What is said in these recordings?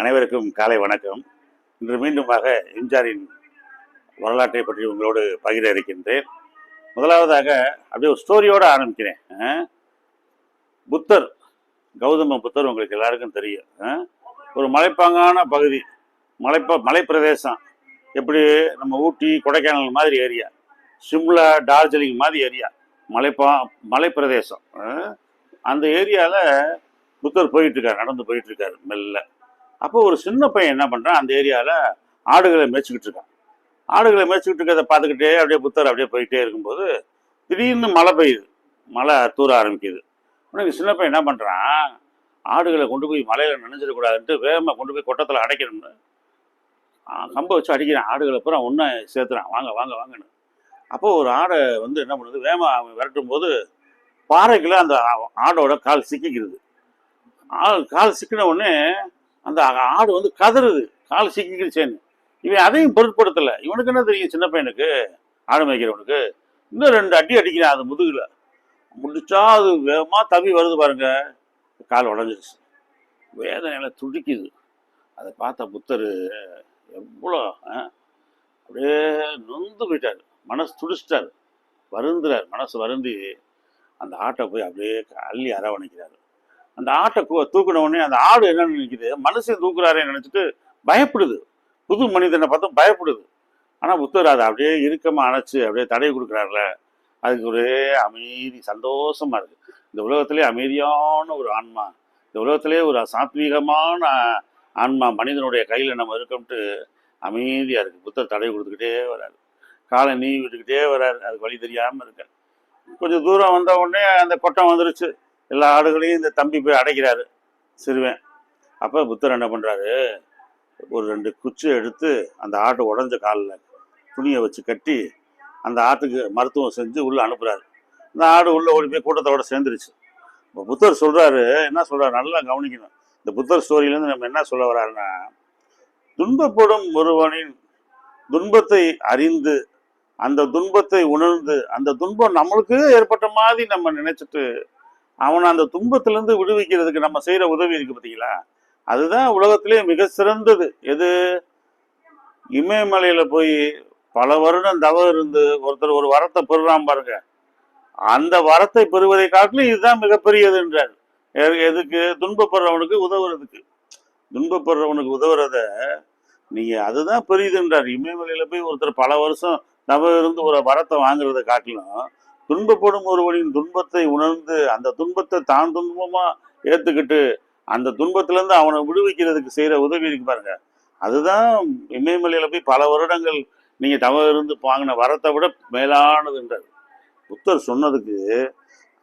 அனைவருக்கும் காலை வணக்கம். இன்று மீண்டுமாக எம்ஜிஆரின் வரலாற்றை பற்றி உங்களோடு பகிர இருக்கின்றேன். முதலாவதாக அப்படியே ஒரு ஸ்டோரியோடு ஆரம்பிக்கிறேன். ஆ? புத்தர் கௌதம புத்தர் உங்களுக்கு எல்லாருக்கும் தெரியும். ஆ? ஒரு மலைப்பாங்கான பகுதி மலைப்ப மலைப்பிரதேசம். எப்படி நம்ம ஊட்டி கொடைக்கானல் மாதிரி ஏரியா சிம்லா டார்ஜிலிங் மாதிரி ஏரியா மலைப்பா மலைப்பிரதேசம். ஆ? அந்த ஏரியாவில் புத்தர் போயிட்டுருக்கார் நடந்து போயிட்டுருக்காரு மெல்ல. அப்போ ஒரு சின்ன பையன் என்ன பண்ணுறான் அந்த ஏரியாவில் ஆடுகளை மேய்ச்சிக்கிட்டு இருக்கான். ஆடுகளை மேய்ச்சிக்கிட்டு இருக்கிறத பார்த்துக்கிட்டே அப்படியே புத்தர் அப்படியே போயிட்டே இருக்கும்போது திடீர்னு மழை பெய்யுது. மழை தூர ஆரம்பிக்குது. உனக்கு சின்ன பையன் என்ன பண்ணுறான் ஆடுகளை கொண்டு போய் மலையில் நினைஞ்சிடக்கூடாதுன்ட்டு வேகமாக கொண்டு போய் கொட்டத்தில் அடைக்கணும்னு கம்பை வச்சு அடிக்கிறான். ஆடுகளை பூரா ஒன்றா சேர்த்துறான். வாங்க வாங்க வாங்கன்னு. அப்போது ஒரு ஆடை வந்து என்ன பண்ணுது? வேகமாக அவன் விரட்டும் போது பாறைக்குள்ளே அந்த ஆடோட கால் சிக்கிக்கிறது ஆள் கால் சிக்கின உடனே அந்த ஆடு வந்து கதறுது கால் சிக்கிக்கிடுச்சேன்னு. இவன் அதையும் பொருட்படுத்தலை. இவனுக்கு என்ன தெரியும் சின்ன பையனுக்கு? ஆடு மேய்க்கிறவனுக்கு? இன்னும் ரெண்டு அடி அடிக்கிறான் அது முதுகில். முடிச்சா அது வேகமாக தவி வருது பாருங்க. கால் உடஞ்சிருச்சு. வேதனையில துடிக்குது. அதை பார்த்த புத்தர் எவ்வளோ ஆ, அப்படியே நொந்து போயிட்டார். மனசு துடிச்சிட்டார். வருந்துறார். மனசு வருந்தி அந்த ஆட்டை போய் அப்படியே அள்ளி அரவணைக்கிறார். அந்த ஆட்டை தூக்கின தூக்குன உடனே அந்த ஆடு என்ன நினைக்குது? மனுஷன் தூக்குறாரேன்னு நினச்சிட்டு பயப்படுது. புது மனிதனை பார்த்து பயப்படுது. ஆனால் புத்தர் அதை அப்படியே இறுக்கமாக அணைச்சு அப்படியே தடை கொடுக்குறாருல. அதுக்கு ஒரே அமைதி சந்தோஷமா இருக்குது இந்த உலகத்திலே அமைதியான ஒரு ஆன்மா இந்த உலகத்திலே ஒரு சாத்வீகமான ஆன்மா மனிதனுடைய கையில் நம்ம இருக்கோம்ட்டு அமைதியாக இருக்குது புத்தர் தடை கொடுத்துக்கிட்டே வராரு. காலை நீ விட்டுக்கிட்டே வராரு. அது வழி தெரியாமல் இருக்க. கொஞ்சம் தூரம் வந்த உடனே அந்த கொட்டம் வந்துருச்சு. எல்லா ஆடுகளையும் இந்த தம்பி போய் அடைக்கிறாரு சிறுவன். அப்போ புத்தர் என்ன பண்ணுறாரு ஒரு ரெண்டு குச்சி எடுத்து அந்த ஆட்டு உடஞ்ச காலில் துணியை வச்சு கட்டி அந்த ஆட்டுக்கு மருத்துவம் செஞ்சு உள்ளே அனுப்புகிறாரு இந்த ஆடு உள்ளே ஓடி போய் கூட்டத்தோட சேர்ந்துருச்சு. இப்போ புத்தர் சொல்கிறாரு என்ன சொல்கிறாரு நல்லா கவனிக்கணும். இந்த புத்தர் ஸ்டோரியிலேருந்து நம்ம என்ன சொல்ல வர்றாருன்னா துன்பப்படும் ஒருவனின் துன்பத்தை அறிந்து அந்த துன்பத்தை உணர்ந்து அந்த துன்பம் நம்மளுக்கு ஏற்பட்ட மாதிரி நம்ம நினைச்சிட்டு அவனை அந்த துன்பத்திலிருந்து விடுவிக்கிறதுக்கு நம்ம செய்யற உதவி இருக்கு பார்த்தீங்களா அதுதான் உலகத்திலே மிக சிறந்தது. எது? இமயமலையில போய் பல வருடம் தவம் இருந்து ஒருத்தர் ஒரு வரத்தை பெறுறான் பாருங்க. அந்த வரத்தை பெறுவதை காட்டிலும் இதுதான் மிகப்பெரியதுன்றார் எ- எதுக்கு? துன்பப்படுறவனுக்கு உதவுறதுக்கு. துன்பப்படுறவனுக்கு உதவுறத நீங்கள் அதுதான் பெரியதுன்றார் இமயமலையில போய் ஒருத்தர் பல வருஷம் தவம் இருந்து ஒரு வரத்தை வாங்குறதை காட்டிலும் துன்பப்படும் ஒருவனின் துன்பத்தை உணர்ந்து அந்த துன்பத்தை தான் துன்பமா ஏத்துக்கிட்டு அந்த துன்பத்திலேருந்து அவனை விடுவிக்கிறதுக்கு செய்கிற உதவி இருக்கு பாருங்க. அதுதான் இமயமலையில் போய் பல வருடங்கள் நீங்கள் தவ இருந்து வாங்கின வரத்தை விட மேலானதுன்றார் புத்தர் சொன்னதுக்கு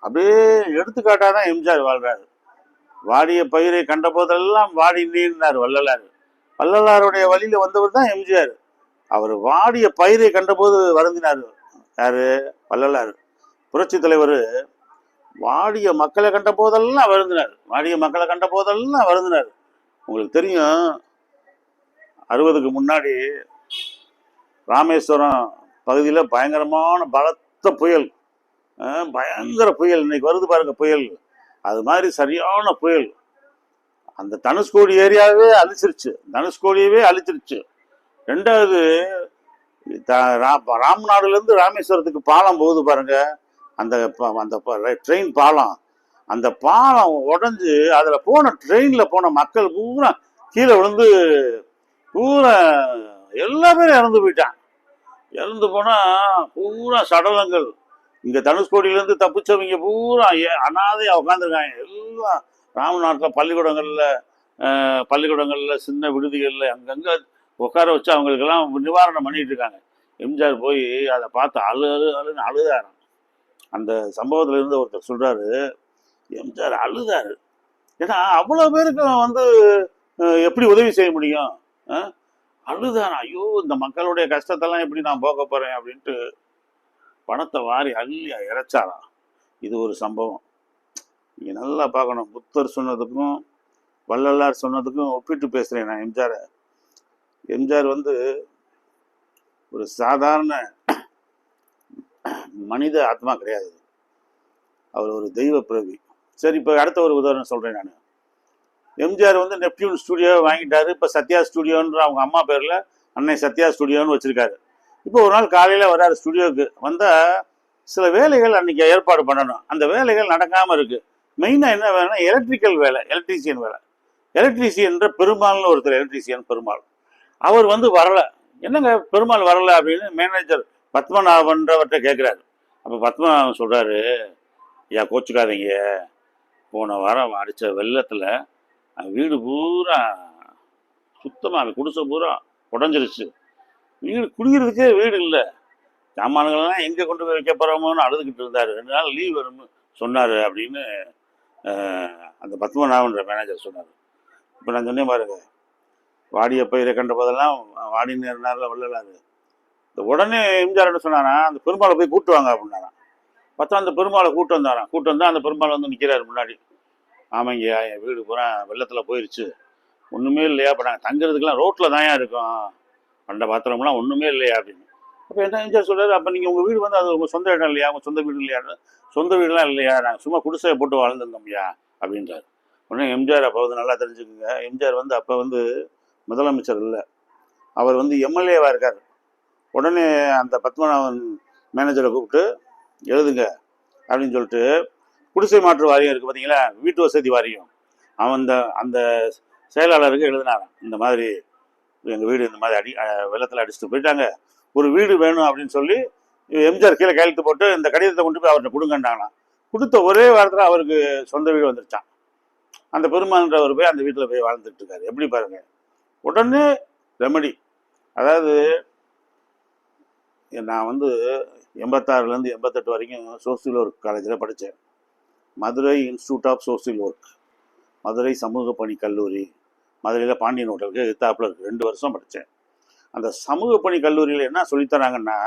அப்படியே எடுத்துக்காட்டாதான் எம்ஜிஆர் வாழ்றாரு. வாடிய பயிரை கண்ட போதெல்லாம் வாடி நீர்னார் வள்ளலார். வள்ளலாருடைய வழியில் வந்தவர் தான் எம்ஜிஆர். அவர் வாடிய பயிரை கண்டபோது வருந்தினார். யாரு? வள்ளலார். புரட்சி தலைவர் வாடிய மக்களை கண்ட போதெல்லாம் வருந்தினார் வாடிய மக்களை கண்ட போதெல்லாம் வருந்தினார் உங்களுக்கு தெரியும் அறுபதுக்கு முன்னாடி ராமேஸ்வரம் பகுதியில் பயங்கரமான பலத்த புயல். பயங்கர புயல். இன்னைக்கு வருது பாருங்க புயல். அது மாதிரி சரியான புயல். அந்த தனுஷ்கோடி ஏரியாவே அழிச்சிருச்சு. தனுஷ்கோடியவே அழிச்சிருச்சு. ரெண்டாவது த- ராம்நாடுலேருந்து ராமேஸ்வரத்துக்கு பாலம் போகுது பாருங்கள் அந்த அந்த ட்ரெயின் பாலம். அந்த பாலம் உடஞ்சி அதில் போன ட்ரெயினில் போன மக்கள் பூரா கீழே விழுந்து பூரா எல்லா பேரும் இறந்து போயிட்டான் இறந்து போனால் பூரா சடலங்கள். இங்கே தனுஷ்கோடியிலேருந்து தப்பிச்சவங்க பூரா ஏ- உட்காந்துருக்காங்க எல்லாம் ராமநாட்டில் பள்ளிக்கூடங்களில் பள்ளிக்கூடங்களில் சின்ன விடுதிகளில் அங்கங்கே உட்கார வச்சு அவங்களுக்கெல்லாம் நிவாரணம் பண்ணிகிட்டு இருக்காங்க. எம்ஜிஆர் போய் அதை பார்த்து அழு அழு அழுன்னு அழுதாராம். அந்த சம்பவத்தில் இருந்து ஒருத்தர் சொல்கிறாரு எம்ஜிஆர் அழுதாரு. ஏன்னா அவ்வளோ பேருக்கு வந்து எப்படி உதவி செய்ய முடியும்? அழுதான் ஐயோ இந்த மக்களுடைய கஷ்டத்தெல்லாம் எப்படி நான் போக போகிறேன் அப்படின்ட்டு பணத்தை வாரி அள்ளி இறைச்சாராம். இது ஒரு சம்பவம். நீங்க நல்லா பார்க்கணும். புத்தர் சொன்னதுக்கும் வள்ளலார் சொன்னதுக்கும் ஒப்பிட்டு பேசுகிறேன் நான் எம்ஜிஆரை எம்ஜிஆர் வந்து ஒரு சாதாரண மனித ஆத்மா கிடையாது. அவர் ஒரு தெய்வ பிறவி சரி இப்போ அடுத்த ஒரு உதாரணம் சொல்கிறேன் நான். எம்ஜிஆர் வந்து நெப்டியூன் ஸ்டூடியோவை வாங்கிட்டாரு. இப்போ சத்யா ஸ்டுடியோன்ற அவங்க அம்மா பேரில் அன்னை சத்யா ஸ்டுடியோன்னு வச்சுருக்காரு. இப்போ ஒரு நாள் காலையில் வராரு ஸ்டுடியோவுக்கு வந்தால் சில வேலைகள் அன்னைக்கு ஏற்பாடு பண்ணணும். அந்த வேலைகள் நடக்காமல் இருக்குது மெயினாக என்ன வேலைன்னா எலக்ட்ரிக்கல் வேலை எலக்ட்ரீஷியன் வேலை. எலக்ட்ரீசியன்ற பெருமாள்னு ஒருத்தர் எலக்ட்ரீசியன் பெருமாள். அவர் வந்து வரலை. என்னங்க பெருமாள் வரலை அப்படின்னு மேனேஜர் பத்மநாபன்றவர்கிட்ட கேட்குறாரு அப்போ பத்மநாபன் சொல்கிறாரு ஐயா கோச்சுக்காதீங்க. போன வாரம் அடித்த வெள்ளத்தில் வீடு பூரா சுத்தமாக குடிசை பூரா உடஞ்சிருச்சு. வீடு குடிக்கிறதுக்கே வீடு இல்லை. சாமான்கள்லாம் எங்கே கொண்டு போய் வைக்க போகிறோமோன்னு அழுதுகிட்டு இருந்தார். ரெண்டு நாள் லீவ் வரும்னு சொன்னார் அப்படின்னு அந்த பத்மநாபன்ற மேனேஜர் சொன்னார். இப்போ நான் சொன்னேன் பாருங்க வாடிய பயிரை கண்ட போதெல்லாம் வாடி நேரில் வள்ளலாரு. இந்த உடனே எம்ஜிஆர் என்ன சொன்னாரா அந்த பெருமாளை போய் கூட்டு வாங்க அப்படின்னாராம். பார்த்தா அந்த பெருமாளை கூட்டு வந்தாரான் கூட்டு வந்தால் அந்த பெருமாள் வந்து நிற்கிறாரு முன்னாடி. ஆமாங்கய்யா என் வீடு பூரா வெள்ளத்தில் போயிருச்சு. ஒன்றுமே இல்லையா? இப்போ நாங்கள் தங்குறதுக்கெல்லாம் ரோட்டில் தான் இருக்கோம். பண்ட பாத்திரம்லாம் ஒன்றுமே இல்லையா அப்படின்னு. அப்போ என்ன எம்ஜிஆர் சொல்கிறாரு அப்போ நீங்கள் உங்கள் வீடு வந்து அது உங்கள் சொந்த இடம் இல்லையா? உங்கள் சொந்த வீடு இல்லையா? சொந்த வீடுலாம் இல்லையா? நாங்கள் சும்மா குடிசையை போட்டு வாழ்ந்துருந்தோம்யா? அப்படின்றார். உடனே எம்ஜிஆர் அப்போ வந்து நல்லா தெரிஞ்சுக்குங்க. எம்ஜிஆர் வந்து அப்போ வந்து முதலமைச்சர் இல்லை. அவர் வந்து எம்எல்ஏவாக இருக்கார். உடனே அந்த பத்மநாபன் மேனேஜரை கூப்பிட்டு எழுதுங்க அப்படின்னு சொல்லிட்டு குடிசை மாற்று வாரியம் இருக்குது பார்த்தீங்களா வீட்டு வசதி வாரியம். அவன் அந்த அந்த செயலாளருக்கு எழுதினாராம். இந்த மாதிரி எங்கள் வீடு இந்த மாதிரி அடி வெள்ளத்தில் அடிச்சுட்டு போயிட்டாங்க. ஒரு வீடு வேணும் அப்படின்னு சொல்லி எம்ஜிஆர் கீழே கையெழுத்து போட்டு இந்த கடிதத்தை கொண்டு போய் அவர்கிட்ட கொடுங்கன்னாங்களாம். கொடுத்த ஒரே வாரத்தில் அவருக்கு சொந்த வீடு வந்துருச்சான் அந்த பெருமான்றவர் போய் அந்த வீட்டில் போய் வாழ்ந்துட்டு இருக்காரு. எப்படி பாருங்க. உடனே ரெமடி அதாவது நான் வந்து எண்பத்தாறுலேருந்து எண்பத்தெட்டு வரைக்கும் சோசியல் ஒர்க் காலேஜில் படித்தேன் Madurai institute of social work Madurai சமூக பணி கல்லூரி மதுரையில் பாண்டியன் ஹோட்டலுக்கு எத்தாப்பில் இருக்குது ரெண்டு வருஷம் படித்தேன் அந்த சமூக பணி கல்லூரியில் என்ன சொல்லித்தராங்கன்னா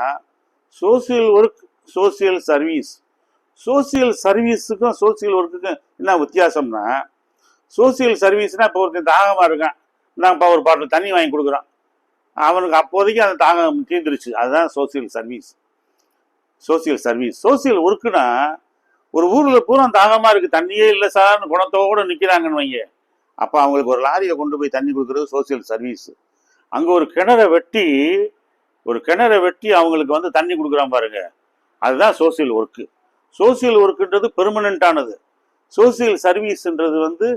social work social service social சர்வீஸுக்கும் social ஒர்க்குக்கும் என்ன வித்தியாசம்னா சோசியல் சர்வீஸ்னால் இப்போ ஒருத்தன் தாகமாக இருக்கான். நான் இப்போ ஒரு பாட்டில் தண்ணி வாங்கி கொடுக்குறோம் அவனுக்கு அப்போதைக்கு அந்த தாங்க தீர்ந்துருச்சு. அதுதான் social service social service social ஒர்க்குனா ஒரு ஊரில் பூரா தாகமாக இருக்குது தண்ணியே இல்லை சார்னு குணத்தோடு நிற்கிறாங்கன்னு வைங்க. அப்போ அவங்களுக்கு ஒரு லாரியை கொண்டு போய் தண்ணி கொடுக்குறது சோசியல் சர்வீஸ் அங்கே ஒரு கிணறை வெட்டி ஒரு கிணறை வெட்டி அவங்களுக்கு வந்து தண்ணி கொடுக்குறான் பாருங்க. அதுதான் சோசியல் ஒர்க்கு சோசியல் ஒர்க்குன்றது பெர்மனண்ட்டானது சோசியல் சர்வீஸ்ன்றது வந்து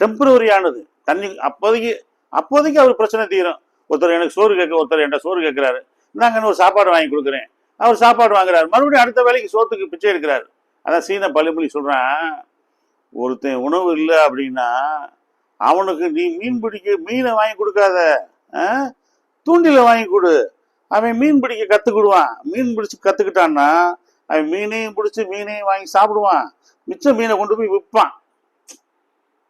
டெம்பரவரியானது தண்ணி அப்போதைக்கு அப்போதைக்கு அவர் பிரச்சனை தீரும். ஒருத்தர் எனக்கு சோறு கேட்க ஒருத்தர் என்கிட்ட சோறு கேட்குறாரு. நாங்கள் ஒரு சாப்பாடு வாங்கி கொடுக்குறேன். அவர் சாப்பாடு வாங்குறாரு. மறுபடியும் அடுத்த வேலைக்கு சோத்துக்கு பிச்சை எடுக்கிறாரு. அதான் சீன பள்ளிமொழி சொல்கிறான் ஒருத்தன் உணவு இல்லை அப்படின்னா அவனுக்கு நீ மீன் பிடிக்க மீனை வாங்கி கொடுக்காத. ஆ? தூண்டில வாங்கி கொடு. அவன் மீன் பிடிக்க கற்றுக்கிடுவான் மீன் பிடிச்சி கற்றுக்கிட்டான்னா அவன் மீனையும் பிடிச்சி மீனையும் வாங்கி சாப்பிடுவான். மிச்ச மீனை கொண்டு போய் விற்பான்.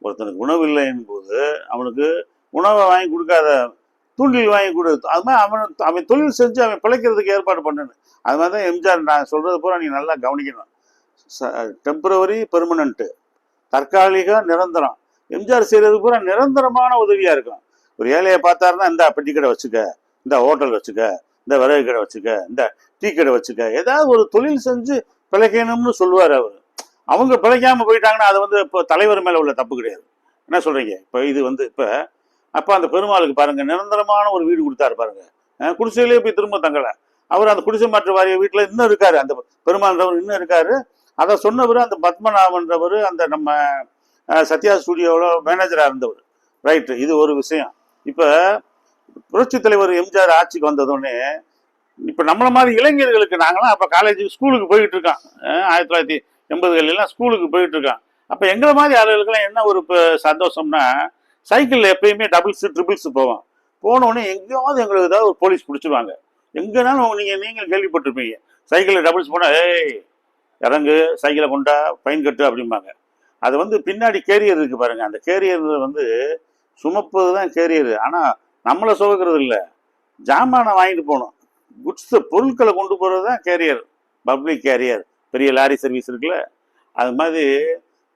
ஒருத்தனுக்கு உணவு இல்லைன்னு போது அவனுக்கு உணவை வாங்கி கொடுக்காத தூண்டில் வாங்கி கொடு. அது மாதிரி அவன் அவன் தொழில் செஞ்சு அவன் பிழைக்கிறதுக்கு ஏற்பாடு பண்ணணும் அது மாதிரி தான் எம்ஜிஆர் நான் சொல்றது பூரா நீ நல்லா கவனிக்கணும். டெம்பரவரி பெர்மனண்ட்டு தற்காலிகம் நிரந்தரம். எம்ஜிஆர் செய்கிறது பூரா நிரந்தரமான உதவியாக இருக்கும். ஒரு ஏழையை பார்த்தாருன்னா இந்த பெட்டி கடை வச்சுக்க இந்த ஹோட்டல் வச்சுக்க இந்த விறகு கடை வச்சுக்க இந்த டீ கடை வச்சுக்க. ஏதாவது ஒரு தொழில் செஞ்சு பிழைக்கணும்னு சொல்லுவார் அவர். அவங்க பிழைக்காம போயிட்டாங்கன்னா அது வந்து இப்போ தலைவர் மேலே உள்ள தப்பு கிடையாது. என்ன சொல்கிறீங்க இப்போ இது வந்து இப்போ அப்போ அந்த பெருமாளுக்கு பாருங்கள் நிரந்தரமான ஒரு வீடு கொடுத்தாரு பாருங்க. அஹ் குடிசையிலேயே போய் திரும்ப தங்கலை. அவர் அந்த குடிசை மாற்று வாரிய வீட்டில் இன்னும் இருக்காரு. அந்த பெருமாள்ன்றவர் இன்னும் இருக்காரு. அதை சொன்னவர் அந்த பத்மநாபன்றவர் அந்த நம்ம சத்யா ஸ்டுடியோவில் மேனேஜராக இருந்தவர். ரைட்டு இது ஒரு விஷயம். இப்போ புரட்சி தலைவர் எம்ஜிஆர் ஆட்சிக்கு வந்ததுடனே இப்போ நம்மளை மாதிரி இளைஞர்களுக்கு நாங்களாம் அப்போ காலேஜுக்கு ஸ்கூலுக்கு போயிட்டு இருக்கான் ஆயிரத்தி தொள்ளாயிரத்தி எண்பதுகள்லாம் ஸ்கூலுக்கு போயிட்டு இருக்கான் அப்போ எங்களை மாதிரி ஆளுகளுக்கெல்லாம் என்ன ஒரு இப்போ சந்தோஷம்னா சைக்கிளில் எப்பயுமே டபுள்ஸு ட்ரிபிள்ஸு போவோம் போனோடனே எங்கேயாவது எங்களுக்கு ஏதாவது ஒரு போலீஸ் பிடிச்சிருவாங்க. எங்கேனாலும் நீங்கள் நீங்கள் கேள்விப்பட்டிருப்பீங்க. சைக்கிளில் டபுள்ஸ் போனால் ஏய் இறங்கு சைக்கிளை கொண்டா ஃபைன் கட்டு அப்படிம்பாங்க. அது வந்து பின்னாடி கேரியர் இருக்குது பாருங்கள் அந்த கேரியர் வந்து சுமப்பது தான் கேரியர் ஆனால் நம்மளை சுமக்கிறது இல்லை. ஜாமானை வாங்கிட்டு போகணும். குட்ஸு பொருட்களை கொண்டு போகிறது தான் கேரியர் பப்ளிக் கேரியர் பெரிய லாரி சர்வீஸ் இருக்குல்ல. அது மாதிரி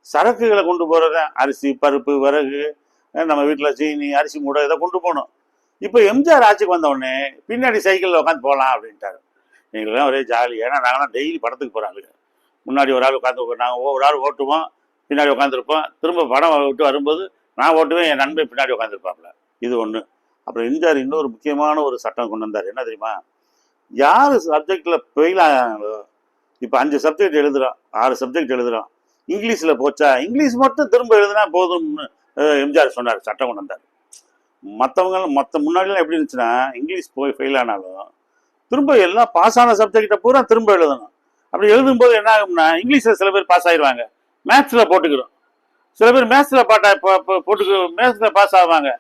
சரக்குகளை கொண்டு போகிறது தான். அரிசி பருப்பு விறகு நம்ம வீட்டில் சீனி அரிசி மூடை இதை கொண்டு போகணும். இப்போ எம்ஜிஆர் ஆட்சிக்கு வந்த உடனே பின்னாடி சைக்கிளில் உட்காந்து போகலாம் அப்படின்ட்டாரு. எங்களுக்கெல்லாம் ஒரே ஜாலி. ஏன்னா நாங்களாம் டெய்லி படத்துக்கு போகிறாங்க முன்னாடி ஒரு ஆள் உட்காந்து நாங்கள் ஒரு ஆள் ஓட்டுவோம் பின்னாடி உட்காந்துருப்போம் திரும்ப படம் விட்டு வரும்போது நான் ஓட்டுவேன் என் நண்பன் பின்னாடி உட்காந்துருப்பாப்புல இது ஒன்று அப்புறம் எம்ஜிஆர் இன்னொரு முக்கியமான ஒரு சட்டம் கொண்டு வந்தார். என்ன தெரியுமா? யார் சப்ஜெக்டில் ஃபெயில் இப்போ அஞ்சு சப்ஜெக்ட் எழுதுகிறோம் ஆறு சப்ஜெக்ட் எழுதுகிறோம் இங்கிலீஷில் போச்சா இங்கிலீஷ் மட்டும் திரும்ப எழுதுனா போதும்னு எம்ஜிஆர் சொன்னார் சட்டம் கொண்டு வந்தார். மற்றவங்க மற்ற முன்னாடிலாம் எப்படி இருந்துச்சுன்னா இங்கிலீஷ் போய் ஃபெயில் ஆனாலும் திரும்ப எல்லாம் பாஸ் ஆன சப்ஜெக்டை பூரா திரும்ப எழுதணும். அப்படி எழுதும்போது என்ன ஆகும்னா இங்கிலீஷில் சில பேர் பாஸ் ஆயிடுவாங்க மேத்ஸில் போட்டுக்கிறோம். சில பேர் மேத்ஸில் பாட்டா போட்டுக்க மேத்ஸில் பாஸ் ஆவாங்க.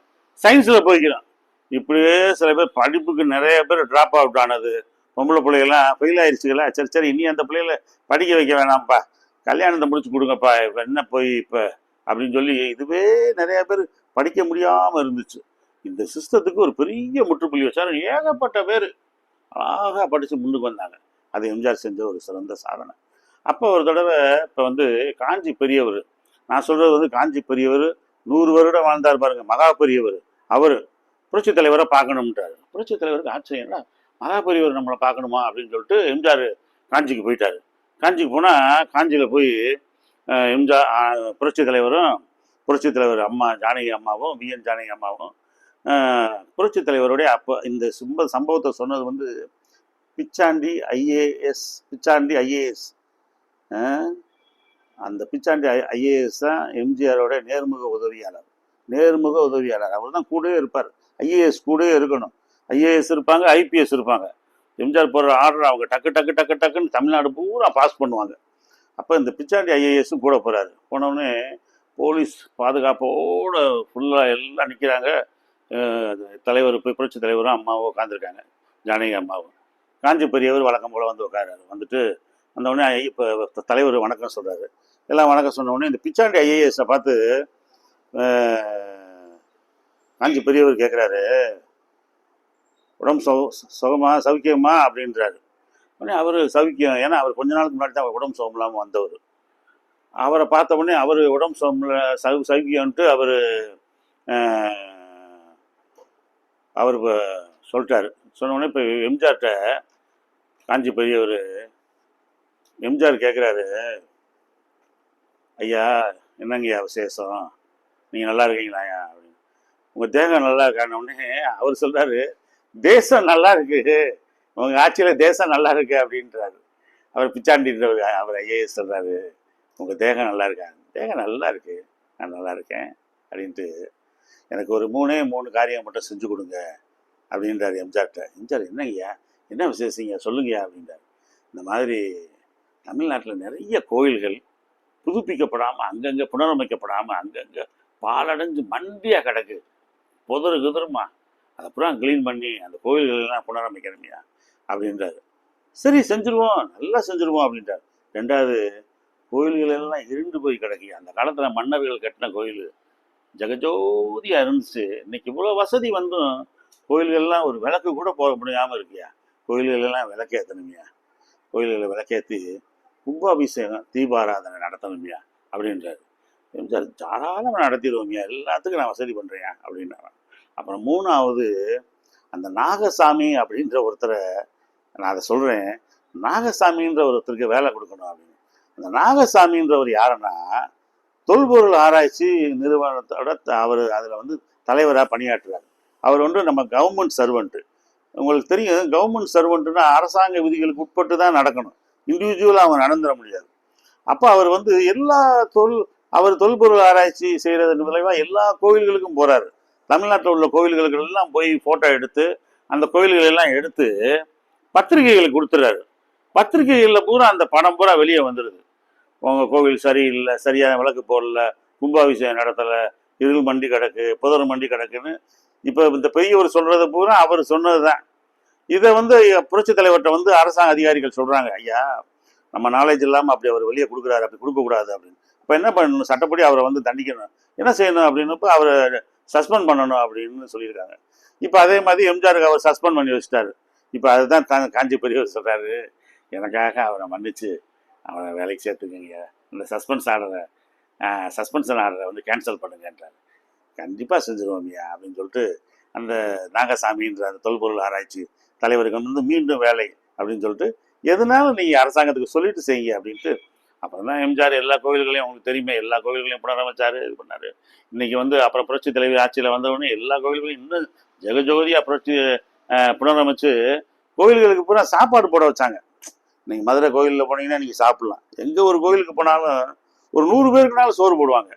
சயின்ஸில் போய்க்கிறோம். இப்படியே சில பேர் படிப்புக்கு நிறைய பேர் ட்ராப் அவுட் ஆனது. பொம்பளை பிள்ளைகள்லாம் ஃபெயில் ஆயிடுச்சுங்களா சரி சரி இனி அந்த பிள்ளைகளை படிக்க வைக்க வேணாம்ப்பா. கல்யாணத்தை முடிச்சு கொடுங்கப்பா. என்ன போய் இப்போ அப்படின்னு சொல்லி இதுவே நிறைய பேர் படிக்க முடியாமல் இருந்துச்சு. இந்த சிஸ்டத்துக்கு ஒரு பெரிய முற்றுப்புள்ளி வச்சார். ஏகப்பட்ட பேர். அழகாக படித்து முன்னுக்கு வந்தாங்க. அது எம்ஜிஆர் செஞ்ச ஒரு சிறந்த சாதனை. அப்போ ஒரு தடவை இப்போ வந்து காஞ்சி பெரியவர். நான் சொல்கிறது வந்து காஞ்சி பெரியவர் நூறு வருடம் வாழ்ந்தார் பாருங்க மகா பெரியவர். அவர். புரட்சி தலைவரை பார்க்கணும்ன்றாரு. புரட்சி தலைவருக்கு ஆச்சரியம் என்ன மகா பெரியவர் நம்மளை பார்க்கணுமா அப்படின்னு சொல்லிட்டு எம்ஜிஆர் காஞ்சிக்கு போயிட்டாரு. காஞ்சிக்கு போனால் காஞ்சியில் போய் எம்ஜா எம்ஜிஆர் புரட்சி தலைவரும் புரட்சி தலைவர் அம்மா ஜானகி அம்மாவும் விஎன் ஜானகி அம்மாவும் புரட்சி தலைவருடைய அப்போ இந்த சிம்ப சம்பவத்தை சொன்னது வந்து பிச்சாண்டி ஐஏஎஸ் பிச்சாண்டி ஐஏஎஸ். அந்த பிச்சாண்டி ஐ ஐஏஎஸ் தான் எம்ஜிஆரோட நேர்முக உதவியாளர். நேர்முக உதவியாளர். அவர் தான் கூடவே இருப்பார். ஐஏஎஸ் கூடவே இருக்கணும். ஐஏஎஸ் இருப்பாங்க ஐபிஎஸ் இருப்பாங்க. எம்ஜிஆர் போடுற ஆர்டர் அவங்க டக்கு டக்கு டக்கு டக்குன்னு தமிழ்நாடு பூரா பாஸ் பண்ணுவாங்க. அப்போ இந்த பிச்சாண்டி ஐஏஎஸும் கூட போகிறாரு போனோடனே போலீஸ் பாதுகாப்போடு ஃபுல்லாக எல்லாம் நிற்கிறாங்க தலைவர் போய் புரட்சி தலைவரும் அம்மாவும் உட்காந்துருக்காங்க ஜானகி அம்மாவும். காஞ்சி பெரியவர் வழக்கம் போல் வந்து உட்காராரு வந்துட்டு வந்தவுடனே இப்போ தலைவர் வணக்கம் சொல்கிறாரு எல்லாம் வணக்கம் சொன்ன இந்த பிச்சாண்டி ஐஏஎஸை பார்த்து காஞ்சி பெரியவர் கேட்குறாரு உடம்பு சௌ சுகமா சௌக்கியமா? அப்படின்றாரு. உடனே அவர் சௌக்கியம் ஏன்னா அவர் கொஞ்ச நாளுக்கு முன்னாடி தான் உடம்பு சோமில்லாமல் வந்தவர். அவரை பார்த்த உடனே அவர் உடம்பு சுகம் சவி சவிக்கன்ட்டு அவர் அவர் இப்போ சொல்லிட்டாரு. சொன்ன உடனே இப்போ எம்ஜிஆர்கிட்ட காஞ்சி பெரியவர் எம்ஜிஆர் கேட்குறாரு ஐயா என்னங்கய்யா விசேஷம்? நீங்கள் நல்லா இருக்கீங்களாயா அப்படின்னு. உங்கள் தேகம் நல்லா இருக்கான உடனே அவர் சொல்கிறாரு தேசம் நல்லா இருக்குது உங்கள் ஆட்சியில் தேசம் நல்லா இருக்கு அப்படின்றாரு. அவர் பிச்சாண்டின்றவர் அவர் ஐஏஎஸ் சொல்கிறாரு உங்கள் தேகம் நல்லா இருக்கா? தேகம் நல்லா இருக்கு. நான் நல்லா இருக்கேன். அப்படின்ட்டு எனக்கு ஒரு மூணே மூணு காரியம் மட்டும் செஞ்சு கொடுங்க. அப்படின்றாரு எம்ஜிஆர்கிட்ட. எம்ஜிஆர் என்னங்கய்யா? என்ன விசேஷங்க? சொல்லுங்கய்யா. அப்படின்றார். இந்த மாதிரி தமிழ்நாட்டில் நிறைய கோயில்கள் புதுப்பிக்கப்படாமல் அங்கங்கே புனரமைக்கப்படாமல் அங்கங்கே பாலடைஞ்சு மண்டியாக கிடக்கு. புதரு குதிருமா. அதை பூரா க்ளீன் பண்ணி அந்த கோயில்கள் எல்லாம் புனரமைக்கணுமையா. அப்படின்றாரு. சரி செஞ்சுருவோம் நல்லா செஞ்சுருவோம் அப்படின்றார். ரெண்டாவது கோயில்கள் எல்லாம் இருண்டு போய் கிடக்கு. அந்த காலத்தில் மன்னர்கள் கட்டின கோயில் ஜெகஜோதியாக இருந்துச்சு. இன்னைக்கு இவ்வளோ வசதி வந்தும் கோயில்கள்லாம் ஒரு விளக்கு கூட போக முடியாமல் இருக்கியா? கோயில்கள் எல்லாம் விளக்கேற்றணுமியா கோயில்களை விளக்கேற்றி கும்பாபிஷேகம் தீபாராதனை நடத்தணுமியா? அப்படின்றாரு. சார் தாராளமாக நடத்திடுவோம்யா. எல்லாத்துக்கும் நான் வசதி பண்ணுறேன் அப்படின்றான் அப்புறம் மூணாவது அந்த நாகசாமி அப்படின்ற ஒருத்தரை நான் அதை சொல்கிறேன் நாகசாமின்ற ஒருத்தருக்கு வேலை கொடுக்கணும் அப்படின்னு. அந்த நாகசாமின்றவர் யாருன்னா தொல்பொருள் ஆராய்ச்சி நிறுவனத்தோட அவர் அதில் வந்து தலைவராக பணியாற்றுறார். அவர் வந்து நம்ம கவர்மெண்ட் சர்வெண்ட்டு உங்களுக்கு தெரியும் கவர்மெண்ட் சர்வெண்ட்டுனா அரசாங்க விதிகளுக்கு உட்பட்டு தான் நடக்கணும். இண்டிவிஜுவலாக அவன் நடந்துட முடியாது. அப்போ அவர் வந்து எல்லா தொல் அவர் தொல்பொருள் ஆராய்ச்சி செய்கிறது விளைவாக எல்லா கோவில்களுக்கும் போகிறாரு தமிழ்நாட்டில் உள்ள கோவில்களுக்கெல்லாம் போய் ஃபோட்டோ எடுத்து அந்த கோவில்களெல்லாம் எடுத்து பத்திரிகைகளுக்கு கொடுத்துறாரு. பத்திரிகைகளில் பூரா அந்த பணம் பூரா வெளியே வந்துடுது உங்கள் கோவில் சரியில்லை சரியான விளக்கு போடல கும்பாபிஷேகம் நடத்தலை இருள் மண்டி கிடக்கு புதர் மண்டி கிடக்குன்னு இப்போ இந்த பெரியவர் சொல்கிறது பூரா அவர் சொன்னது தான் இதை வந்து புரட்சி தலைவர்கிட்ட வந்து அரசாங்க அதிகாரிகள் சொல்கிறாங்க ஐயா நம்ம நாலேஜ் இல்லாமல் அப்படி அவர் வெளியே கொடுக்குறாரு அப்படி கொடுக்கக்கூடாது அப்படின்னு. இப்போ என்ன பண்ணணும்? சட்டப்படி அவரை வந்து தண்டிக்கணும். என்ன செய்யணும் அப்படின்னப்போ அவரை சஸ்பெண்ட் பண்ணணும் அப்படின்னு சொல்லியிருக்காங்க. இப்போ அதே மாதிரி எம்ஜிஆருக்கு அவர் சஸ்பெண்ட் பண்ணி வச்சிட்டாரு. இப்போ அதுதான் தான் காஞ்சி பெரியவர் சொல்கிறாரு எனக்காக அவரை மன்னிச்சு அவரை வேலைக்கு சேர்த்துக்கங்க. இந்த சஸ்பென்ஸ் ஆர்டரை சஸ்பென்ஷன் ஆர்டரை வந்து கேன்சல் பண்ணுங்கன்றார். கண்டிப்பாக செஞ்சுருவோம்யா அப்படின்னு சொல்லிட்டு அந்த நாகசாமின்ற அந்த தொல்பொருள் ஆராய்ச்சி தலைவருக்கு வந்து மீண்டும் வேலை அப்படின்னு சொல்லிட்டு எதுனாலும் நீங்கள் அரசாங்கத்துக்கு சொல்லிட்டு செய்யுங்க அப்படின்ட்டு அப்புறம் தான் எம்ஜிஆர் எல்லா கோவில்களையும் உங்களுக்கு தெரியுமே எல்லா கோவில்களையும் புனரமைச்சார் இது பண்ணார். இன்றைக்கி வந்து அப்புறம் புரட்சி தலைவர் ஆட்சியில் வந்தவுடனே எல்லா கோவில்களையும் இன்னும் ஜெகஜோதியாக புரட்சி புனரமைச்சு கோவில்களுக்கு பூரா சாப்பாடு போட வச்சாங்க. நீங்க மதுரை கோயிலில் போனீங்கன்னா நீங்க சாப்பிடலாம். எங்க ஒரு கோவிலுக்கு போனாலும் ஒரு நூறு பேருக்குனாலும் சோறு போடுவாங்க.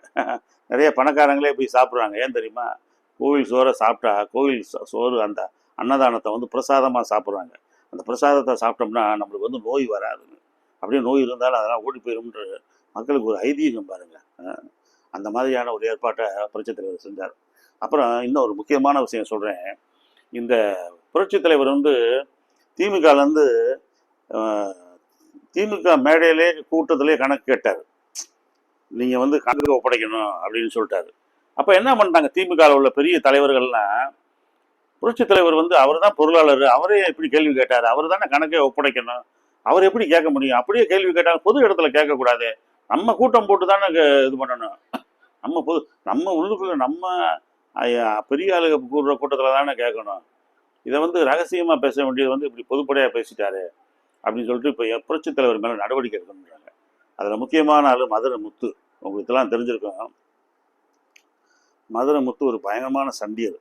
நிறைய பணக்காரங்களே போய் சாப்பிட்றாங்க. ஏன் தெரியுமா? கோவில் சோறை சாப்பிட்டா கோவில் சோ- சோறு அந்த அன்னதானத்தை வந்து பிரசாதமாக சாப்பிட்றாங்க. அந்த பிரசாதத்தை சாப்பிட்டோம்னா நம்மளுக்கு வந்து நோய் வராதுங்க அப்படியே நோய் இருந்தாலும் அதெல்லாம் ஓடி போயிடும்ன்ற மக்களுக்கு ஒரு ஐதீகம் பாருங்க. அந்த மாதிரியான ஒரு ஏற்பாட்டை புரட்சித் தலைவர் செஞ்சார். அப்புறம் இன்னும் ஒரு முக்கியமான விஷயம் சொல்கிறேன் இந்த புரட்சித் தலைவர் வந்து திமுகலேருந்து திமுக மேடையிலே கூட்டத்திலே கணக்கு கேட்டார். நீங்கள் வந்து கணக்கு ஒப்படைக்கணும் அப்படின்னு சொல்லிட்டாரு. அப்போ என்ன பண்ணிட்டாங்க? திமுகவில் உள்ள பெரிய தலைவர்கள்லாம் புரட்சி தலைவர் வந்து அவர் தான் பொருளாளர். அவரே எப்படி கேள்வி கேட்டார். அவர் தானே கணக்கே ஒப்படைக்கணும். அவர் எப்படி கேட்க முடியும்? அப்படியே கேள்வி கேட்டாலும் பொது இடத்துல கேட்கக்கூடாது. நம்ம கூட்டம் போட்டு தானே இது பண்ணணும். நம்ம பொது நம்ம உள்ளுக்குள்ள நம்ம ஐயா, பெரிய ஆளுக கூடுற கூட்டத்தில் தானே கேட்கணும். இதை வந்து ரகசியமாக பேச வேண்டியது வந்து இப்படி பொதுப்படையாக பேசிட்டாரு அப்படின்னு சொல்லிட்டு இப்போ புரட்சித் தலைவர் மேலே நடவடிக்கை எடுக்கணுன்றாங்க அதில் முக்கியமான ஆள் மதுரை முத்து. உங்களுக்கு இதெல்லாம் தெரிஞ்சிருக்கும். மதுரை முத்து ஒரு பயங்கரமான சண்டியர்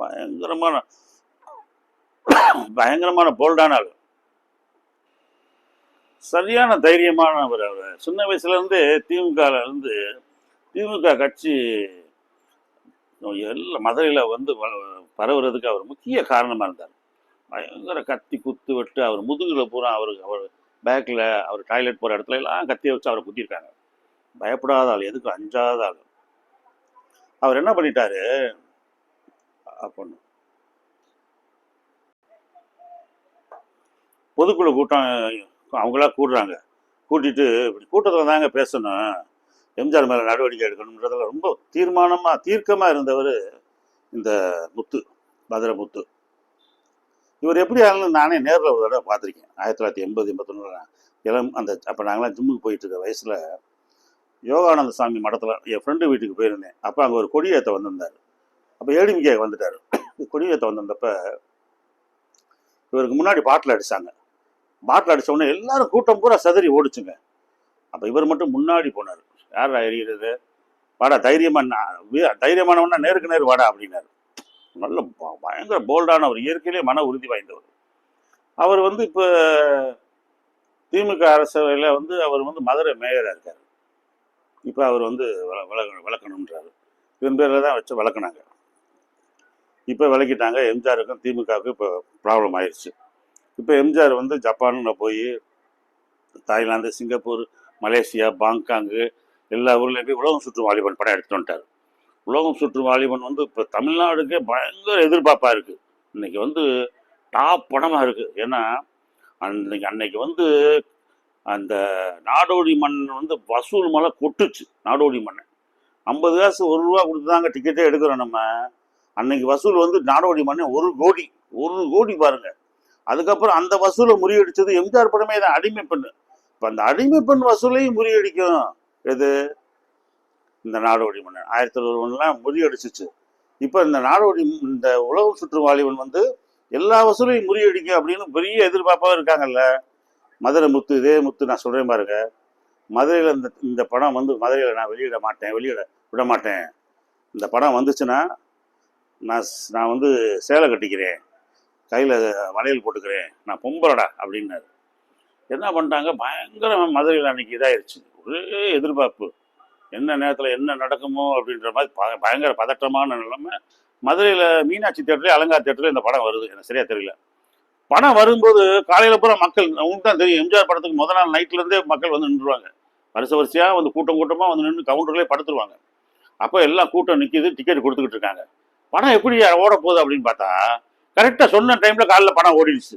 பயங்கரமான பயங்கரமான போல்டான ஆள். சரியான தைரியமானவர் அவர். சின்ன வயசுல திமுகலேருந்து இருந்து திமுக கட்சி எல்லா மதுரையில் வந்து பரவுறதுக்கு அவர் முக்கிய காரணமாக இருந்தார். பயங்கர கத்தி குத்து வெட்டு அவர் முதுகில் பூரா அவருக்கு அவர் பேக்கில் அவர் டாய்லெட் போகிற இடத்துல எல்லாம் கத்தியை வச்சு அவரை குத்திருக்காங்க. பயப்படாத ஆள் எதுக்கும் அஞ்சாத ஆள். அவர் என்ன பண்ணிட்டாரு? அப்படின்னு பொதுக்குழு கூட்டம் அவங்களா கூடுறாங்க. கூட்டிட்டு இப்படி கூட்டத்தில் தாங்க பேசணும். எம்ஜிஆர் மேலே நடவடிக்கை எடுக்கணுன்றதுல ரொம்ப தீர்மானமாக தீர்க்கமாக இருந்தவர் இந்த முத்து பத்ரமுத்து முத்து. இவர் எப்படி ஆனாலும் நானே நேரில் ஒரு தடவை பார்த்துருக்கேன். ஆயிரத்தி தொள்ளாயிரத்தி எண்பது எண்பத்தொன்னுல இளம் அந்த அப்போ நாங்களாம் ஜிம்முக்கு போயிட்டு இருக்க வயசில் யோகானந்த சாமி மடத்தில் என் ஃப்ரெண்டு வீட்டுக்கு போயிருந்தேன். அப்போ அங்கே ஒரு கொடியேற்ற வந்திருந்தார். அப்போ ஏடிமிகே வந்துட்டார். கொடியேற்ற வந்திருந்தப்ப இவருக்கு முன்னாடி பாட்டில் அடிச்சாங்க. பாட்டில் அடிச்ச உடனே எல்லாரும் கூட்டம் பூரா சதறி ஓடிச்சுங்க. அப்போ இவர் மட்டும் முன்னாடி போனார். யார் எரிகிறது வாடா தைரியமா தைரியமானவனா நேருக்கு நேர் வாடா அப்படின்னாரு. நல்ல ப- பயங்கர போல்டான ஒரு இயற்கையிலே மன உறுதி வாய்ந்தவர். அவர் வந்து இப்போ திமுக அரசவையில் வந்து அவர் வந்து மதுரை மேயராக இருக்கார். இப்போ அவர் வந்து விள விளக்கணுன்றாரு இதன் பேரில் தான் வச்சு விளக்குனாங்க. இப்போ விளக்கிட்டாங்க. எம்ஜிஆருக்கும் திமுகவுக்கும் இப்போ ப்ராப்ளம் ஆயிடுச்சு இப்போ எம்ஜிஆர் வந்து ஜப்பானில் போய் தாய்லாந்து சிங்கப்பூர் மலேசியா பாங்காங்கு எல்லா ஊர்லேயும் போய் உலகம் சுற்றும் வாலிபன் படம் எடுத்துட்டு வந்துட்டார். உலகம் சுற்றும் வாலிபன் வந்து இப்போ தமிழ்நாடுக்கே பயங்கர எதிர்பார்ப்பாக இருக்குது இன்றைக்கி வந்து டாப் படமாக இருக்குது ஏன்னா அன்னைக்கு அன்னைக்கு வந்து அந்த நாடோடி மண் வந்து வசூல் மலை கொட்டுச்சு. நாடோடி மண்ணை ஐம்பது காசு ஒரு ரூபா கொடுத்து தாங்க டிக்கெட்டே எடுக்கிறோம் நம்ம. அன்னைக்கு வசூல் வந்து நாடோடி மண்ணை ஒரு கோடி. ஒரு கோடி பாருங்க. அதுக்கப்புறம் அந்த வசூலை முறியடிச்சது எம்ஜிஆர் படமே தான். அடிமை பெண் இப்போ அந்த அடிமை பெண் வசூலையும் முறியடிக்கும். எது? இந்த நாடோடி மன்னன். ஆயிரத்தி தொள்ளாயிரத்தி ஒன்றுலாம் முறியடிச்சிச்சு. இப்போ இந்த நாடோடி இந்த உலகம் சுற்று வாலிபன் வந்து எல்லா வசூலையும் முறியடிக்கும் அப்படின்னு பெரிய எதிர்பார்ப்பாக இருக்காங்கல்ல. மதுரை முத்து இதே முத்து நான் சொல்கிறேன் பாருங்க. மதுரையில் இந்த இந்த படம் வந்து மதுரையில் நான் வெளியிட மாட்டேன் வெளியிட விட மாட்டேன். இந்த படம் வந்துச்சுன்னா நான் நான் வந்து சேலை கட்டிக்கிறேன். கையில் வளையல் போட்டுக்கிறேன். நான் பொம்பளடா அப்படின்னாரு. என்ன பண்ணிட்டாங்க? பயங்கர மதுரையில் அன்னைக்கு இதாகிடுச்சு ஒரே எதிர்பார்ப்பு. என்ன நேரத்தில் என்ன நடக்குமோ அப்படின்ற மாதிரி ப- பயங்கர பதட்டமான நிலைமை. மதுரையில் மீனாட்சி தேட்டர்லேயே அலங்கார் தேட்டர்ல இந்த படம் வருது. எனக்கு சரியாக தெரியல. படம் வரும்போது காலையில் பூரா மக்கள் உங்களுக்கு தான் தெரியும் எம்ஜிஆர் படத்துக்கு முத நாள் நைட்லேருந்தே மக்கள் வந்து நின்றுவாங்க வருஷ வரிசையாக வந்து கூட்டம் கூட்டமாக வந்து நின்று கவுண்டர்லேயே படுத்துருவாங்க. அப்போ எல்லாம் கூட்டம் நிற்கிது டிக்கெட் கொடுத்துக்கிட்டு இருக்காங்க. படம் எப்படி ஓட போகுது அப்படின்னு பார்த்தா கரெக்டாக சொன்ன டைமில் காலைல படம் ஓடிடுச்சு.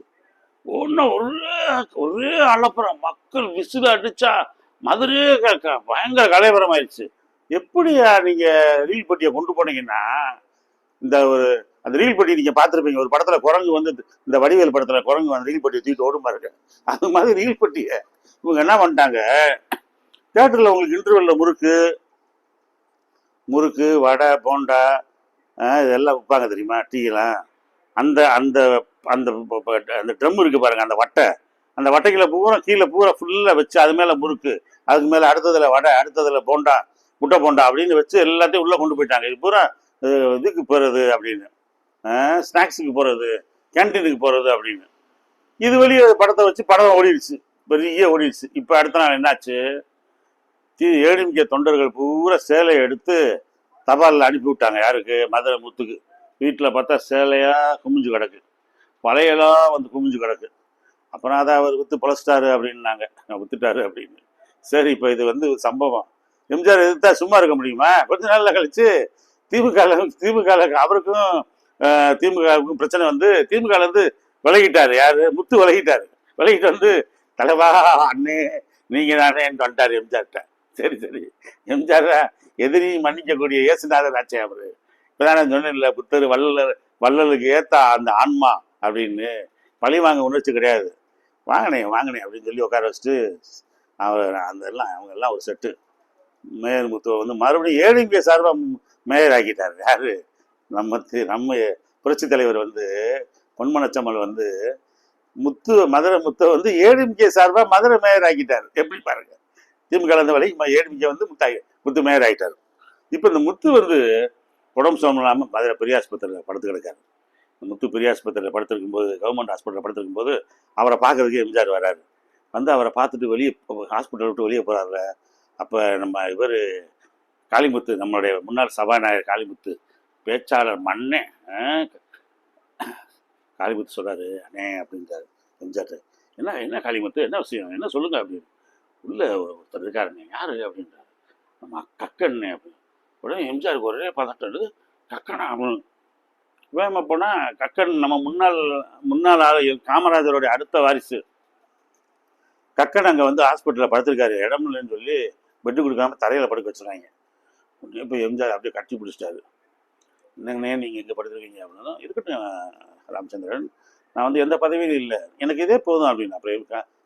ஒன்றும் ஒரே ஒரே அலப்புறம் மக்கள் விசில் அடிச்சா மதுரையே க- பயங்கர கலைவரம் ஆயிடுச்சு எப்படியா நீங்க ரீல் பட்டியை கொண்டு போனீங்கன்னா இந்த ஒரு அந்த ரீல் பட்டி நீங்க பார்த்துருப்பீங்க. ஒரு படத்துல குரங்கு வந்து இந்த வடிவேல் படத்துல குரங்கு வந்து ரீல் பட்டியை தூக்கிட்டு ஓடும் பாருங்க. அது மாதிரி ரீல் பட்டியை இவங்க என்ன பண்ணிட்டாங்க? தேட்டரில் உங்களுக்கு இன்டர்வெல்ல முறுக்கு முறுக்கு வடை போண்டா இதெல்லாம் விற்பாங்க தெரியுமா? டீலாம் அந்த அந்த அந்த அந்த ட்ரம் இருக்கு பாருங்க அந்த வட்டை. அந்த வட்டைகளை பூரா கீழே பூரா ஃபுல்லாக வச்சு அது மேலே முறுக்கு அதுக்கு மேலே அடுத்ததில் வடை அடுத்ததில் போண்டா முட்டை போண்டா அப்படின்னு வச்சு எல்லாத்தையும் உள்ளே கொண்டு போயிட்டாங்க. இது பூரா இதுக்கு போகிறது அப்படின்னு. ஸ்நாக்ஸுக்கு போகிறது கேன்டீனுக்கு போகிறது அப்படின்னு. இது வெளியே படத்தை வச்சு படம் ஓடிடுச்சு. பெரிய ஓடிடுச்சு. இப்போ அடுத்த நாள் என்னாச்சு? தி ஏழுமிக்க தொண்டர்கள் பூரா சேலையை எடுத்து தபாலில் அனுப்பி விட்டாங்க. யாருக்கு? மதுரை முத்துக்கு. வீட்டில் பார்த்தா சேலையாக குமிஞ்சு கிடக்கு. வலையெல்லாம் வந்து குமிஞ்சு கிடக்கு. அப்புறம் அதை அவர் விற்று பொழைச்சிட்டாரு அப்படின்னாங்க. வித்துட்டாரு அப்படின்னு. சரி இப்போ இது வந்து ஒரு சம்பவம். எம்ஜிஆர் எதிர்த்தா சும்மா இருக்க முடியுமா? கொஞ்ச நாளில் கழிச்சு திமுக திமுக அவருக்கும் திமுகவுக்கும் பிரச்சனை வந்து திமுக வந்து விலகிட்டாரு. யாரு? முத்து விலகிட்டாரு. விலகிட்டு வந்து தலைவா அண்ணே நீங்க தானேன்னு வந்துட்டாரு எம்ஜிஆர்கிட்ட. சரி சரி. எம்ஜிஆர் எதிரியும் மன்னிக்கக்கூடிய இயேசுநாதர் ஆச்சே அவரு. இப்பதானே சொன்னேன்ல புத்தர் வள்ளலர் வள்ளலுக்கு ஏத்தா அந்த ஆன்மா அப்படின்னு. பழி வாங்க உணர்ச்சி கிடையாது. வாங்கினே வாங்கினே அப்படின்னு சொல்லி உட்கார வச்சுட்டு அவர் அந்த எல்லாம் அவங்க எல்லாம் ஒரு செட்டு. மேயர் முத்துவை வந்து மறுபடியும் ஏடிஎம்கே சார்பாக மேயர் ஆக்கிட்டார். யாரு? நம்ம நம்ம புரட்சி தலைவர் வந்து பொன்மனச்சம்மல் வந்து முத்து மதுரை முத்தை வந்து ஏடிஎம்கே சார்பாக மதுரை மேயர் ஆக்கிட்டார். எப்படி பாருங்க? திமுக கலந்த வரை ஏடிஎம்கே வந்து முத்தாய் முத்து மேயர் ஆகிட்டார் இப்போ இந்த முத்து வந்து உடம்பு சுகம் இல்லாமல் மதுரை பெரிய ஆஸ்பத்திரியில் படுத்து கிடக்காரு. முத்து பெரியாஸ்பத்திரியில் படுத்திருக்கும் போது கவர்மெண்ட் ஹாஸ்பிட்டலில் படுத்திருக்கும் போது அவரை பார்க்கறதுக்கு எம்ஜிஆர் வராரு. வந்து அவரை பார்த்துட்டு வெளியே ஹாஸ்பிட்டல் விட்டு வெளியே போகிறாருல அப்போ நம்ம இவர் காளிமுத்து நம்மளுடைய முன்னாள் சபாநாயகர் காளிமுத்து. பேச்சாளர் மண்ணே காளிமுத்து சொல்கிறாரு அண்ணே அப்படின்றாரு எம்ஜிஆர் என்ன என்ன காளிமுத்து என்ன விஷயம்? என்ன சொல்லுங்கள் அப்படின்னு. உள்ளே ஒருத்தர் இருக்காருண்ணே. யார் அப்படின்றாரு. நம்ம கக்கண்ணே அப்படின்னு. உடனே எம்ஜிஆருக்கு ஒரே பதட்டம் எடுத்து கக்கனா அப்படின்னு. வேகமாக போனால் கக்கன் நம்ம முன்னாள் முன்னாள் ஆளு காமராஜருடைய அடுத்த வாரிசு. கக்கன் அங்கே வந்து ஹாஸ்பிட்டலில் படுத்திருக்காரு. இடம் இல்லைன்னு சொல்லி பெட்டு கொடுக்காம தரையில் படுக்க வச்சுருக்காங்க. உடனே இப்போ எம்ஜிஆர் அப்படியே கட்டி பிடிச்சிட்டாரு. என்னங்கண்ணே நீங்கள் இங்கே படுத்துருக்கீங்க அப்படின்னா இருக்கட்டும் ராமச்சந்திரன். நான் வந்து எந்த பதவியும் இல்லை. எனக்கு இதே போதும் அப்படின்னு. அப்புறம்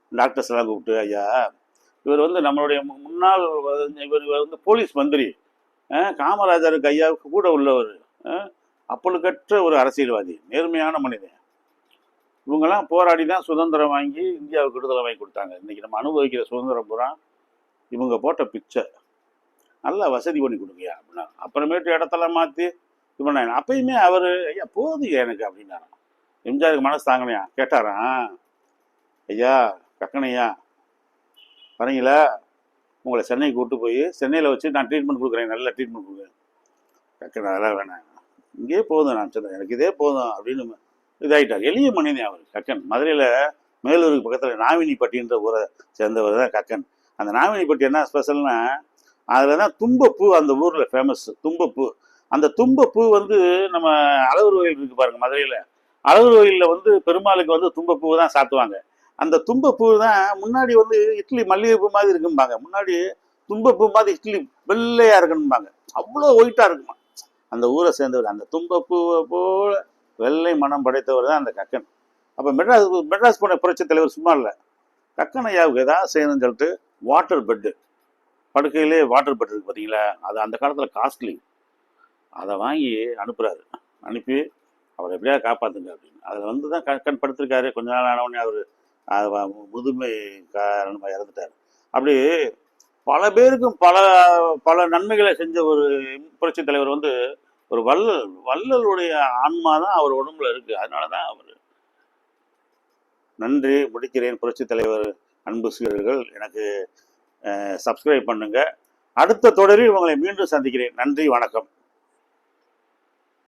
டாக்டர்ஸ் எல்லாம் கூப்பிட்டு ஐயா இவர் வந்து நம்மளுடைய மு- முன்னாள் இவர் இவர் வந்து போலீஸ் மந்திரி. காமராஜருக்கு ஐயாவுக்கு கூட உள்ளவர். அப்பழுக்கற்ற ஒரு அரசியல்வாதி நேர்மையான மனிதன். இவங்கெல்லாம் போராடி தான் சுதந்திரம் வாங்கி இந்தியாவுக்கு விடுதலை வாங்கி கொடுத்தாங்க. இன்றைக்கி நம்ம அனுபவிக்கிற சுதந்திரம் பூரா இவங்க போட்ட பிச்சை. நல்லா வசதி பண்ணி கொடுங்கய்யா அப்படின்னா அப்புறமேட்டு இடத்தெல்லாம் மாற்றி இது பண்ணாங்க அப்பயுமே அவர் ஐயா போதும் எனக்கு அப்படின்னாராம். எம்ஜிஆருக்கு மனசு தாங்கலையா? கேட்டாராம். ஐயா கக்கனையா வரீங்களா? உங்களை சென்னைக்கு கூட்டு போய் சென்னையில் வச்சு நான் ட்ரீட்மெண்ட் கொடுக்குறேன். நல்ல ட்ரீட்மெண்ட் கொடுக்குறேன் கக்கனை அதெல்லாம் வேணாம். இங்கேயே போதும் நான் சொன்னேன். எனக்கு இதே போதும் அப்படின்னு இதாயிட்டார். எளிய மனிதன் அவர் கக்கன். மதுரையில் மேலூருக்கு பக்கத்தில் நாவினிப்பட்டின்ற ஊரை சேர்ந்தவர் தான் கக்கன். அந்த நாவினிப்பட்டி என்ன ஸ்பெஷல்னா அதில் தான் தும்பப்பூ அந்த ஊரில் ஃபேமஸ் தும்பப்பூ. அந்த தும்பப்பூ வந்து நம்ம அழகர் கோயில் இருக்குது பாருங்க மதுரையில். அழகர் கோயிலில் வந்து பெருமாளுக்கு வந்து தும்பப்பூ தான் சாத்துவாங்க. அந்த தும்பப்பூ தான் முன்னாடி வந்து இட்லி மல்லிகைப்பூ மாதிரி இருக்கும்பாங்க. முன்னாடி தும்பப்பூ மாதிரி இட்லி வெள்ளையாக இருக்கணும்பாங்க. அவ்வளோ ஒயிட்டாக இருக்குமா? அந்த ஊரை சேர்ந்தவர் அந்த தும்பப்பூவை போல வெள்ளை மனம் படைத்தவர் தான் அந்த கக்கன். அப்போ மெட்ராஸ் மெட்ராஸ் போன புரட்சி தலைவர் சும்மா இல்லை. கக்கன் ஐயாவுக்கு ஏதாவது செய்யணும்னு சொல்லிட்டு வாட்டர் பெட்டு படுக்கையிலே வாட்டர் பெட் இருக்குது பார்த்தீங்களா அது அந்த காலத்தில் காஸ்ட்லி அதை வாங்கி அனுப்புகிறாரு அனுப்பி அவர் எப்படியா காப்பாற்றுங்க அப்படின்னு. அதில் வந்து தான் கண் படுத்திருக்காரு. கொஞ்ச நாள் ஆனவுடனே அவர் முதுமை காரணமாக இறந்துட்டார். அப்படி பல பேருக்கும் பல பல நன்மைகளை செஞ்ச ஒரு புரட்சி தலைவர் வந்து ஒரு வள்ளல் வள்ளலுடைய ஆன்மா தான் அவர் உடம்புல இருக்கு. அதனால தான் அவர். நன்றி. முடிக்கிறேன் புரட்சி தலைவர் அன்பு சீரர்கள் எனக்கு சப்ஸ்கிரைப் பண்ணுங்க. அடுத்த தொடரில் உங்களை மீண்டும் சந்திக்கிறேன். நன்றி. வணக்கம்.